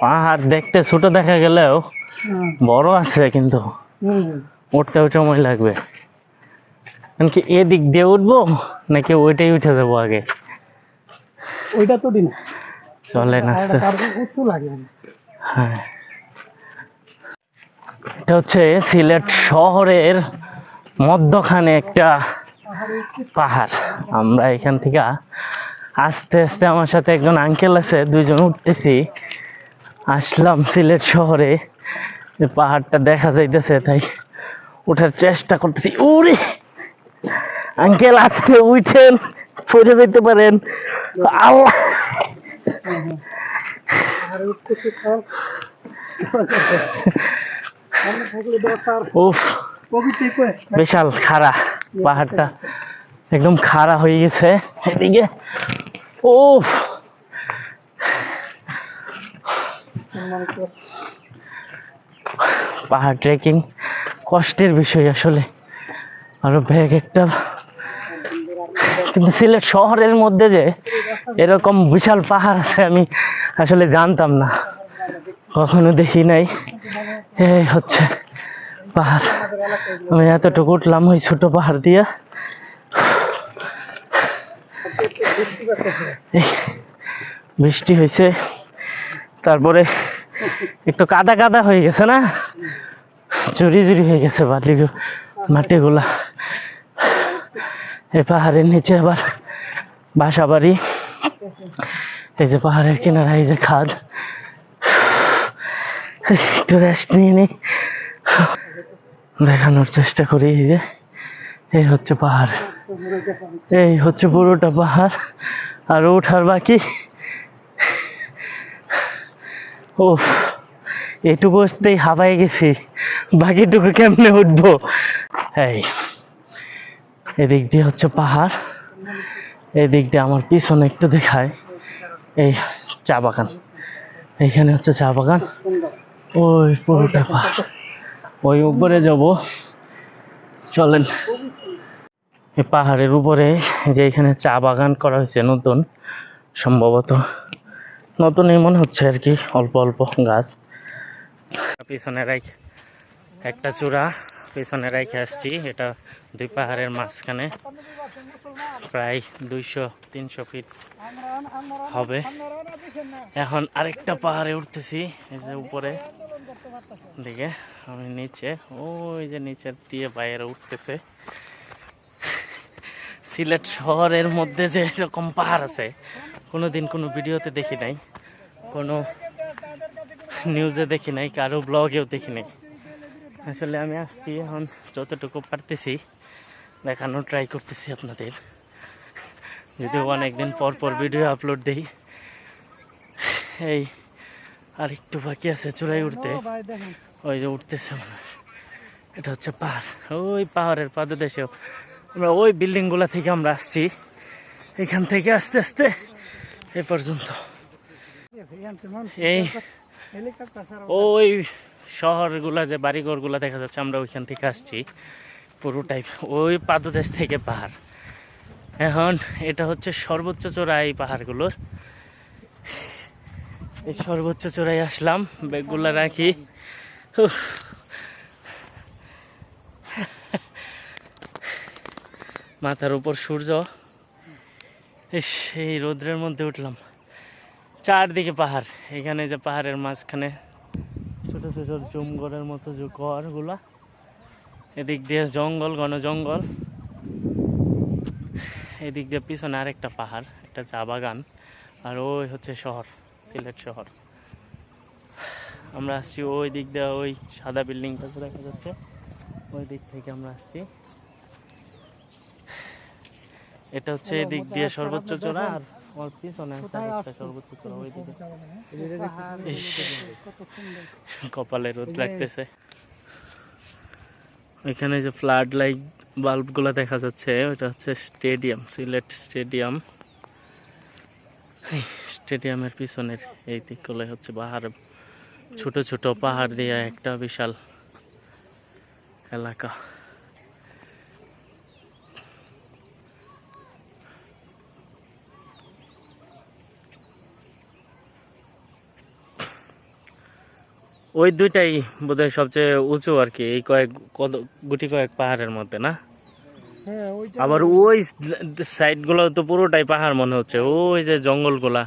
পাহাড় দেখতে ছোট দেখা গেলেও বড় আছে কিন্তু উঠতেও সময় লাগবে। কি এদিক দিয়ে উঠবো নাকি ওইটাই উঠে যাব আগে? ওইটা তো দিন। উঁচু লাগে? হ্যাঁ। এটা হচ্ছে সিলেট শহরের মধ্যখানে একটা পাহাড়। আমরা এখান থেকে আস্তে আস্তে আমার সাথে একজন আঙ্কেল আছে দুইজন উঠতেছি। আসলাম সিলেট শহরে। পাহাড়টা দেখা যাইতেছে, তাই ওঠার চেষ্টা করতেছি। উরে! আঙ্কেল, আজকে উঠেন, পড়ে যেতে পারেন। আল্লাহ! বিশাল খাড়া পাহাড়টা। একদম খাড়া হয়ে গেছে। এদিকে ও সম্মান কর পাহাড় ট্রেকিং কষ্টের বিষয় আসলে। আরও ব্যাগ একটা। কিন্তু সিলেট শহরের মধ্যে যে এরকম বিশাল পাহাড় আছে, আমি আসলে জানতাম না। কখনো দেখি নাই। এই হচ্ছে পাহাড়। আমি এতটুকু উঠলাম ওই ছোট পাহাড় দিয়া। বৃষ্টি হয়েছে। তারপরে একটু কাদা কাদা হয়ে গেছে না? চুরি চুরি হয়ে গেছে বালি মাটিগুলা। এই পাহাড়ের নিচে আবার বাসা বাড়ি। এই যে পাহাড়ের কিনারা, এই যে খাদ একটু রেস্ট নিয়ে নি। দেখানোর চেষ্টা করি, এই যে। এই হচ্ছে পাহাড়। এই হচ্ছে পুরোটা পাহাড়। আর ওঠার বাকি। ও এটুকু আসতেই হাবায় গেছি। বাকিটুকু কেমনে উঠবো? এই, এদিক দিয়ে হচ্ছে পাহাড়, এদিক দিয়ে আমার পিছনে একটু দেখায়। এই চা বাগান এইখানে হচ্ছে চা বাগান। ওই পুরোটা পাহাড়, ওই উপরে যাব। চলেন পাহাড়ের উপরে যে এখানে চা বাগান করা হয়েছে নতুন, সম্ভবত নতুনই মনে হচ্ছে আর কি, অল্প অল্প গাছ। পিছনে রাখ একটা চূড়া পিছনে রেখে আসছি, এটা দুই পাহাড়ের মাঝখানে। প্রায় দুইশো, তিনশো ফিট হবে। এখন আরেকটা পাহাড়ে উঠতেছি, এই যে উপরে। দিকে, আমি নিচে, ওই যে নিচের দিয়ে বাইরে উঠতেছে। সিলেট শহরের মধ্যে যে এরকম পাহাড় আছে, কোনোদিন কোনো ভিডিওতে দেখি নাই, কোনো নিউজে দেখি নাই, কারও ব্লগেও দেখি নাই। আসলে আমি আসছি এখন যতটুকু পারতেছি দেখানো ট্রাই করতেছি আপনাদের। যদিও অনেকদিন পর পর ভিডিও আপলোড দিই। এই আর একটু বাকি আছে চূড়াই উঠতে। ওই যে উঠতেছে এটা হচ্ছে পাহাড়। ওই পাহাড়ের পাদদেশেও আমরা ওই বিল্ডিংগুলো থেকে আমরা আসছি। এখান থেকে আস্তে আস্তে এ পর্যন্ত। এই ওই শহরগুলা যে বাড়িঘরগুলা দেখা যাচ্ছে, আমরা ওইখান থেকে আসছি। পুরোটাই ওই পাদদেশ থেকে পাহাড়। এখন এটা হচ্ছে সর্বোচ্চ চূড়া এই পাহাড়গুলোর। এই সর্বোচ্চ চূড়ায় আসলাম, ব্যাগগুলা রাখি। মাথার উপর সূর্য। ইস, এই রোদ্রের মধ্যে উঠলাম। চারদিকে পাহাড়। এখানে যে পাহাড়ের মাঝখানে ছোট ছোট জমগড়ের মতো যে ঘরগুলা, এদিক দিয়ে জঙ্গল, ঘন জঙ্গল। এদিক দিয়ে পিছনে আরেকটা পাহাড়, একটা চা বাগান। আর ওই হচ্ছে শহর, সিলেট শহর। আমরা আসছি ওই দিক দিয়ে, ওই সাদা বিল্ডিংটা দেখা যাচ্ছে। ওই দিক থেকে আমরা আসছি। এটা হচ্ছে এদিক দিয়ে সর্বোচ্চ চূড়া আর আমার পিছনে সর্বোচ্চ চূড়া ওই দিকে। কপালে রোদ লাগতেছে। এখানে যে ফ্লাড লাইট বাল্ব বাল্বগুলো দেখা যাচ্ছে ওটা হচ্ছে স্টেডিয়াম সিলেট স্টেডিয়াম স্টেডিয়ামের পিছনের এই দিকগুলো হচ্ছে পাহাড়। ছোট ছোট পাহাড় দিয়ে একটা বিশাল এলাকা। ওই দুইটাই বোধহয় সবচেয়ে উঁচু আর কি এই কয়েক কত গুটি কয়েক পাহাড়ের মধ্যে না? হ্যাঁ আবার ওই সাইডগুলো তো পুরোটাই পাহাড় মনে হচ্ছে ওই যে জঙ্গলগুলা।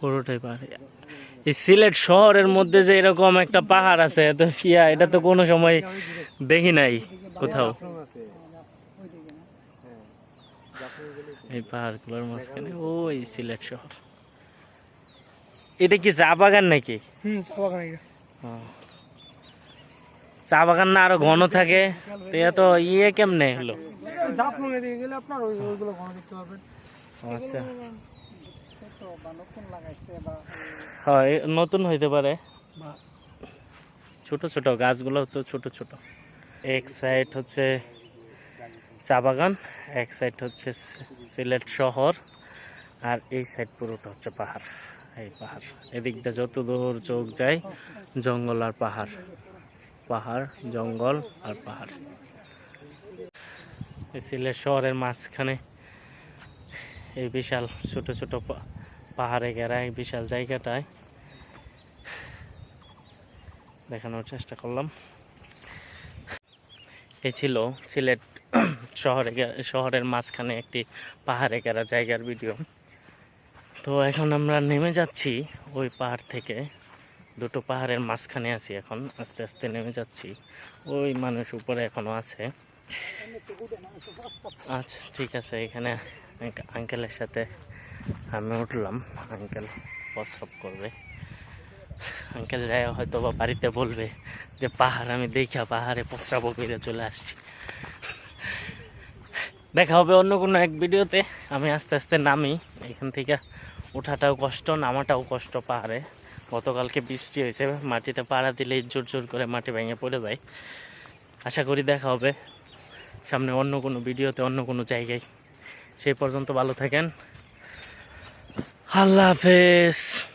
পুরোটাই পাহাড়। এই সিলেট শহরের মধ্যে যে এরকম একটা পাহাড় আছে তো ইয়া এটা তো কোনো সময় দেখি নাই কোথাও। এই পাহাড়গুলোর মাঝখানে ওই সিলেট শহর। এটা কি চা বাগান নাকি? হুম চা বাগান এটা। চা বাগান না আরও ঘন থাকে তো ইয়ে কেমনে হলো? জাফলং এ দিয়ে গেলে আপনার ওই ওইগুলো ঘন দেখতে পাবেন। আচ্ছা। নতুন হয় নতুন হইতে পারে। ছোট ছোট গাছগুলো তো ছোট ছোট। এক সাইড হচ্ছে চা বাগান এক সাইড হচ্ছে সিলেট শহর আর এই সাইড পুরোটা হচ্ছে পাহাড়। এই পাহাড়। এদিকটা যত দূর চোখ যায়, জঙ্গল আর পাহাড়। পাহাড়, জঙ্গল আর পাহাড়। সিলেট শহরের মাঝখানে এই বিশাল ছোট ছোট পাহাড়ে ঘেরা এই বিশাল জায়গাটায় দেখানোর চেষ্টা করলাম। এ ছিল সিলেট শহরে শহরের মাঝখানে একটি পাহাড়ে ঘেরা জায়গার ভিডিও। তো এখন আমরা নেমে যাচ্ছি ওই পাহাড় থেকে। দুটো পাহাড়ের মাঝখানে আছি এখন, আস্তে আস্তে নেমে যাচ্ছি। ওই মানুষ উপরে এখনও আছে। আচ্ছা ঠিক আছে, এখানে আঙ্ক- আঙ্কেলের সাথে আমি উঠলাম। আঙ্কেল প্রস্রাব করবে। আঙ্কেল যায় হয়তো বা বাড়িতে বলবে যে, পাহাড়, আমি দেখা পাহাড়ে প্রস্রাব করে চলে আসছি। দেখা হবে অন্য কোনো এক ভিডিওতে আমি আস্তে আস্তে নামি। এখান থেকে ওঠাটাও কষ্ট, নামাটাও কষ্ট পাহাড়ে। গতকালকে বৃষ্টি হয়েছে, মাটিতে পাড়া দিলেই জোর জোর করে মাটি ভেঙে পড়ে যায়। আশা করি দেখা হবে সামনে অন্য কোনো ভিডিওতে, অন্য কোনো জায়গায়। সেই পর্যন্ত ভালো থাকেন। আল্লাহ হাফেজ।